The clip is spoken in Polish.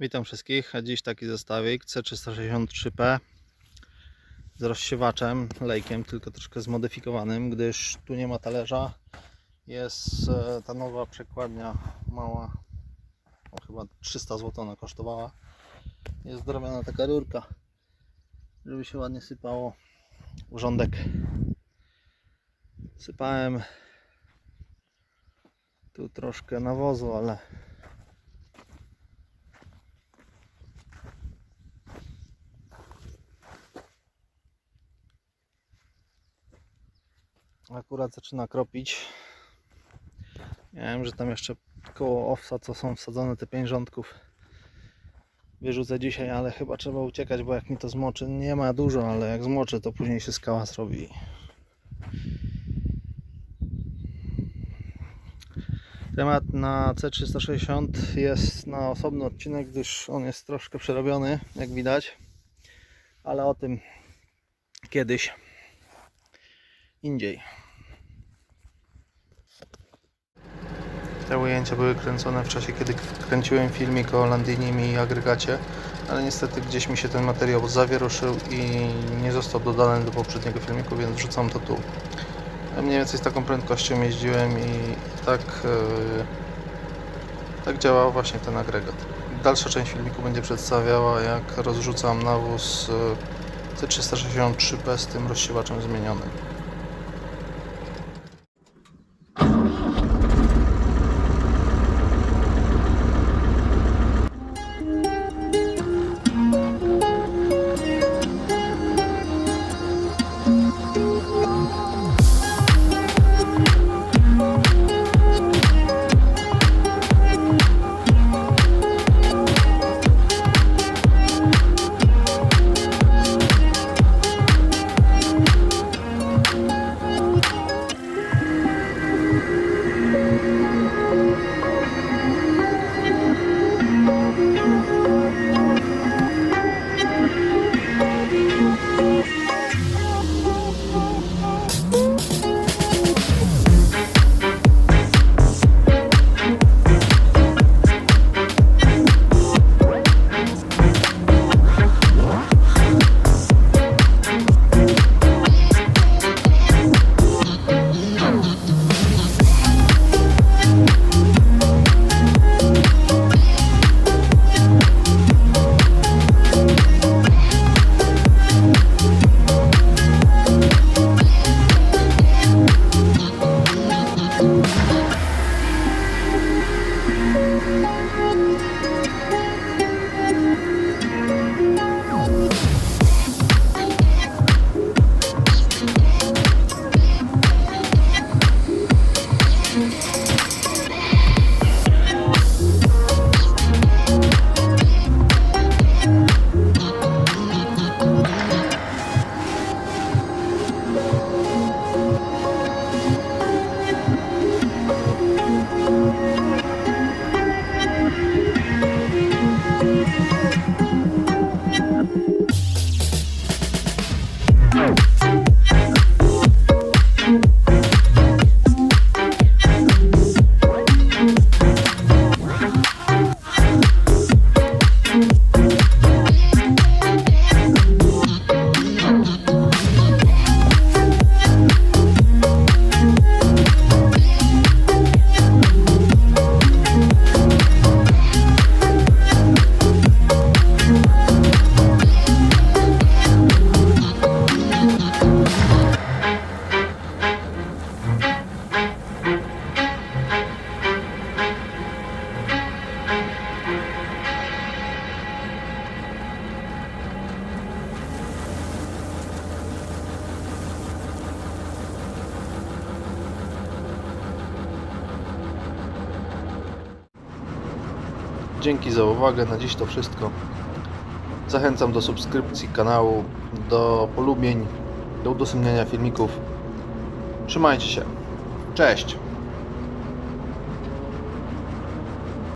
Witam wszystkich, a dziś taki zestawik C363P z rozsiewaczem, lejkiem, tylko troszkę zmodyfikowanym, gdyż tu nie ma talerza. Jest e, ta nowa przekładnia mała, o, chyba 300 zł ona kosztowała. Jest zrobiona taka rurka, żeby się ładnie sypało urządek. Sypałem tu troszkę nawozu, ale akurat zaczyna kropić. Wiem, że tam jeszcze koło owsa, co są wsadzone te pięć rządków wyrzucę dzisiaj, ale chyba trzeba uciekać, bo jak mi to zmoczy, nie ma dużo, ale jak zmoczy, to później się skała robi. Temat na C360 jest na osobny odcinek, gdyż on jest troszkę przerobiony, jak widać, ale o tym kiedyś indziej. Te ujęcia były kręcone w czasie, kiedy kręciłem filmik o Landinim i agregacie, ale niestety gdzieś mi się ten materiał zawieruszył i nie został dodany do poprzedniego filmiku, więc wrzucam to tu. Mniej więcej z taką prędkością jeździłem i tak, e, tak działał właśnie ten agregat. Dalsza część filmiku będzie przedstawiała jak rozrzucam nawóz e, C363P z tym rozsiewaczem zmienionym. Dzięki za uwagę, na dziś to wszystko. Zachęcam do subskrypcji kanału, do polubień, do udostępniania filmików. Trzymajcie się. Cześć!